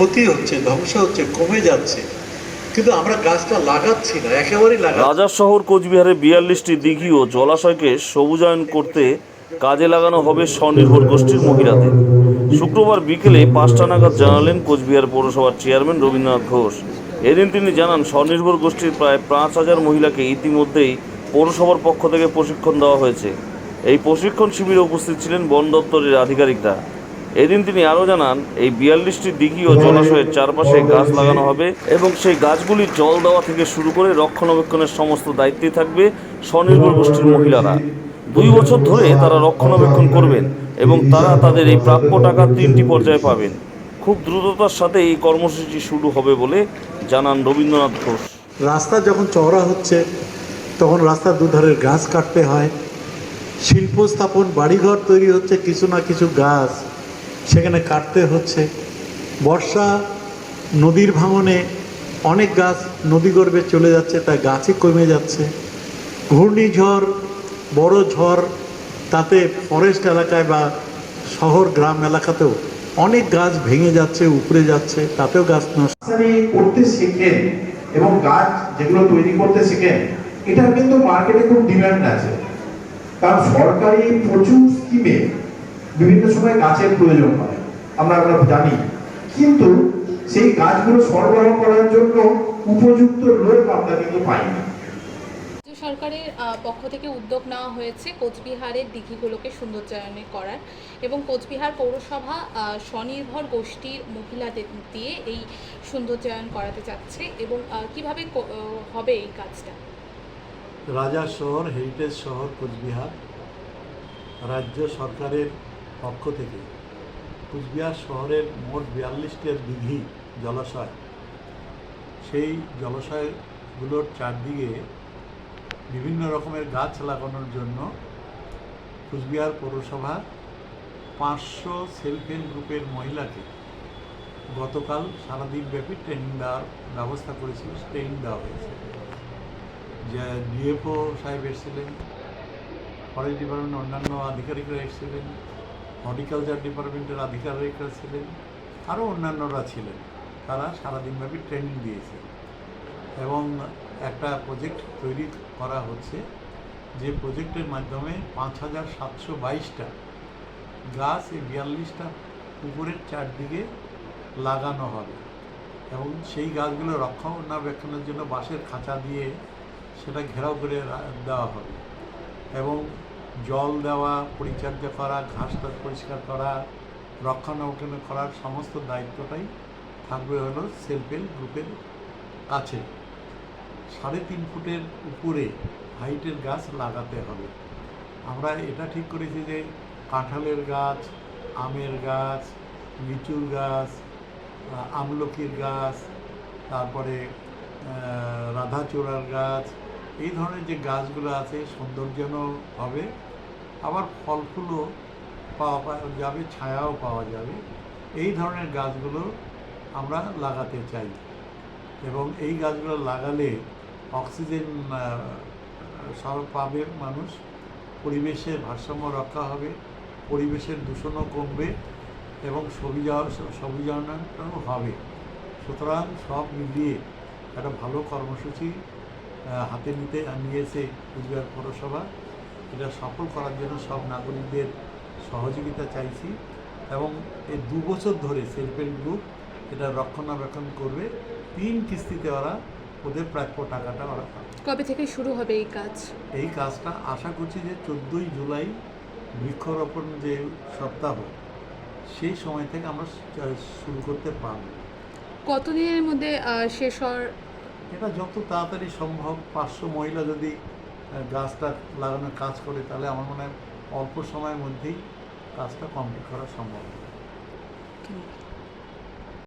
ক্ষতি হচ্ছে, ধ্বংস হচ্ছে, কমে যাচ্ছে। কিন্তু আমরা গাছটা লাগাচ্ছি না, একেবারেই লাগাচ্ছি না। রাজার শহর কোচবিহারে বিয়াল্লিশটি দিঘি ও জলাশয়কে সবুজায়ন করতে কাজে লাগানো হবে স্বনির্ভর গোষ্ঠীর মহিলাদের। শুক্রবার বিকেলে পাঁচটা নাগাদ জানালেন কোচবিহার পৌরসভার চেয়ারম্যান রবীন্দ্রনাথ ঘোষ। এদিন তিনি জানান, স্বনির্ভর গোষ্ঠীর প্রায় পাঁচ হাজার মহিলাকে ইতিমধ্যেই পৌরসভার পক্ষ থেকে প্রশিক্ষণ দেওয়া হয়েছে। এই প্রশিক্ষণ শিবিরে উপস্থিত ছিলেন বন দপ্তরের আধিকারিকরা। এদিন তিনি আরও জানান, এই বিয়াল্লিশটি দিঘি ও জলাশয়ের চারপাশে গাছ লাগানো হবে এবং সেই গাছগুলি জল দেওয়া থেকে শুরু করে রক্ষণাবেক্ষণের সমস্ত দায়িত্বে থাকবে স্বনির্ভর গোষ্ঠীর মহিলারা। দুই বছর ধরে তারা রক্ষণাবেক্ষণ করবেন এবং তারা তাদের এই প্রাপ্য টাকা তিনটি পর্যায়ে পাবেন। খুব দ্রুততার সাথে এই কর্মসূচি শুরু হবে বলে জানান রবীন্দ্রনাথ ঘোষ। রাস্তা যখন চওড়া হচ্ছে, তখন রাস্তার দুধারের গাছ কাটতে হয়। শিল্প স্থাপন বাড়িঘর তৈরি হচ্ছে কিছু না কিছু গাছ। সেখানে কাটতে হচ্ছে। বর্ষা নদীর ভাঙনে অনেক গাছ নদীগর্ভে চলে যাচ্ছে তাই গাছই কমে যাচ্ছে। ঘূর্ণিঝড়, বড় ঝড়, তাতে ফরেস্ট এলাকায় বা শহর, গ্রাম এলাকাতেও অনেক গাছ ভেঙে যাচ্ছে, উপড়ে যাচ্ছে, তাতেও গাছ নষ্ট। করতে শেখেন এবং গাছ যেগুলো তৈরি করতে শেখেন, এটার কিন্তু মার্কেটে খুব ডিমান্ড আছে। কারণ সরকারি প্রচুর স্কিমে বিভিন্ন সময় গাছের প্রয়োজন হয়। আমরা আমরা জানি। কিন্তু সেই গাছগুলো সরবরাহ করার জন্য উপযুক্ত লোক আমরা কিন্তু পাই না সরকারের পক্ষ থেকে উদ্যোগ নেওয়া হয়েছে কোচবিহারের দিঘিগুলোকে সৌন্দর্যায়নে করার এবং কোচবিহার পৌরসভা স্বনির্ভর গোষ্ঠীর মহিলাদের দিয়ে এই সৌন্দর্যায়ন করাতে চাচ্ছে এবং কীভাবে হবে এই কাজটা? রাজা শহর হেরিটেজ শহর কোচবিহার। রাজ্য সরকারের পক্ষ থেকে কুচবিহার শহরের মোট বিয়াল্লিশটির দিঘি জলাশয়। সেই জলাশয়গুলোর চারদিকে বিভিন্ন রকমের গাছ লাগানোর জন্য কুচবিহার পৌরসভা পাঁচশো সেলফ হেল্প গ্রুপের মহিলাকে গতকাল সারাদিন ব্যাপী ট্রেনিং দেওয়ার ব্যবস্থা করেছিল, ট্রেনিং দেওয়া হয়েছে। যে ডিএফও সাহেব এসেছিলেন, ফরেস্ট ডিপার্টমেন্টের অন্যান্য আধিকারিকরা এসেছিলেন হর্টিকালচার ডিপার্টমেন্টের আধিকারিকরা ছিলেন, আরও অন্যান্যরা ছিলেন। তারা সারাদিনব্যাপী ট্রেনিং দিয়েছে এবং একটা প্রজেক্ট তৈরি করা হচ্ছে যে প্রজেক্টের মাধ্যমে পাঁচ হাজার সাতশো বাইশটা গাছ এই বিয়াল্লিশটা পুকুরের চারদিকে লাগানো হবে এবং সেই গাছগুলো রক্ষণাবেক্ষণের জন্য বাঁশের খাঁচা দিয়ে সেটা ঘেরাও করে দেওয়া হবে এবং জল দেওয়া, পরিচর্যা করা, ঘাস টাস পরিষ্কার করা রক্ষণাবেক্ষণ করার সমস্ত দায়িত্বটাই থাকবে হলো সেলফ হেল্প গ্রুপের কাছে। সাড়ে তিন ফুটের উপরে হাইটের গাছ লাগাতে হবে। আমরা এটা ঠিক করেছি যে কাঁঠালের গাছ, আমের গাছ, লিচুর গাছ আমলকির গাছ, তারপরে রাধাচূড়ার গাছ, এই ধরনের যে গাছগুলো আছে সৌন্দর্যনও হবে। আবার ফল ফুলও পাওয়া যাবে, ছায়াও পাওয়া যাবে। এই ধরনের গাছগুলো আমরা লাগাতে চাই এবং এই গাছগুলো লাগালে অক্সিজেন সব পাবে মানুষ, পরিবেশের ভারসাম্য রক্ষা হবে, পরিবেশের দূষণও কমবে এবং সবুজা হবে। সুতরাং সব মিলিয়ে একটা ভালো কর্মসূচি হাতে নিতে নিয়েছে কুচবিহার পৌরসভা। এটা সফল করার জন্য সব নাগরিকদের সহযোগিতা চাইছি এবং এই দু বছর ধরে সেলফ হেল্প গ্রুপ এটা রক্ষণাবেক্ষণ করবে। তিন কিস্তিতে ওরা ওদের প্রাপ্য টাকাটা ওরা কবে থেকে শুরু হবে এই কাজ? এই কাজটা আশা করছি যে চোদ্দোই জুলাই বৃক্ষরোপণ যে সপ্তাহ সেই সময় থেকে আমরা শুরু করতে পারব। কতদিনের মধ্যে শেষ হওয়ার এটা যত তাড়াতাড়ি সম্ভব পাঁচশো মহিলা যদি গাছটা লাগানোর কাজ করি, তাহলে আমার মনে হয় অল্প সময়ের মধ্যেই কাজটা কমপ্লিট করা সম্ভব?